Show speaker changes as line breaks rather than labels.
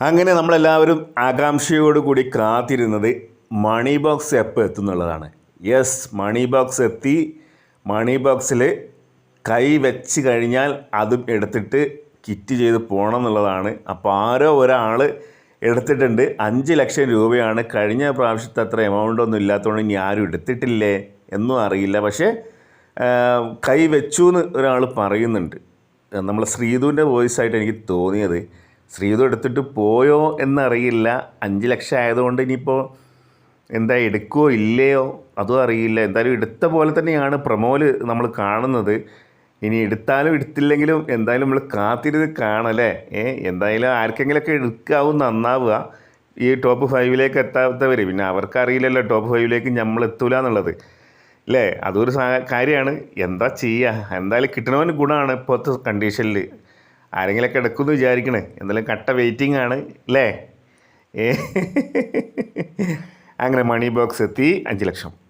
അങ്ങനെ നമ്മളെല്ലാവരും ആകാംക്ഷയോടുകൂടി കാത്തിരുന്നത് മണി ബോക്സ് എപ്പോൾ എത്തുന്നുള്ളതാണ്. യെസ് മണി ബോക്സ് എത്തി. മണി ബോക്സിൽ കൈ വെച്ച് കഴിഞ്ഞാൽ അതും എടുത്തിട്ട് കിറ്റ് ചെയ്ത് പോകണം എന്നുള്ളതാണ്. അപ്പോൾ ആരോ ഒരാൾ എടുത്തിട്ടുണ്ട്. അഞ്ച് ലക്ഷം രൂപയാണ്. കഴിഞ്ഞ പ്രാവശ്യത്തെ അത്ര എമൗണ്ട് ഒന്നും ഇല്ലാത്തതുകൊണ്ട് ഇനി ആരും എടുത്തിട്ടില്ലേ എന്നും അറിയില്ല. പക്ഷേ കൈ വെച്ചു എന്ന് ഒരാൾ പറയുന്നുണ്ട്. നമ്മൾ ശ്രീധുവിന്റെ വോയിസ് ആയിട്ട് എനിക്ക് തോന്നിയത് ശ്രീധു എടുത്തിട്ട് പോയോ എന്നറിയില്ല. അഞ്ച് ലക്ഷം ആയതുകൊണ്ട് ഇനിയിപ്പോൾ എന്താ എടുക്കുമോ ഇല്ലയോ അതും അറിയില്ല. എന്തായാലും എടുത്ത പോലെ തന്നെയാണ് പ്രമോൽ നമ്മൾ കാണുന്നത്. ഇനി എടുത്താലും എടുത്തില്ലെങ്കിലും എന്തായാലും നമ്മൾ കാത്തിരുന്ന് കാണല്ലേ ഏ എന്തായാലും ആർക്കെങ്കിലുമൊക്കെ എടുക്കാവും നന്നാവുക. ഈ ടോപ്പ് ഫൈവിലേക്ക് എത്താത്തവർ പിന്നെ അവർക്കറിയില്ലല്ലോ ടോപ്പ് ഫൈവിലേക്ക് നമ്മൾ എത്തൂല എന്നുള്ളത്. അല്ലേ? അതൊരു കാര്യമാണ്. എന്താ ചെയ്യുക എന്തായാലും കിട്ടണവന് ഗുണമാണ് ഇപ്പോഴത്തെ കണ്ടീഷനിൽ ആരെങ്കിലുമൊക്കെ എടുക്കുമെന്ന് വിചാരിക്കണേ എന്തായാലും കട്ട വെയിറ്റിംഗ് ആണ് അല്ലേ അങ്ങനെ മണി ബോക്സ് എത്തി അഞ്ച് ലക്ഷം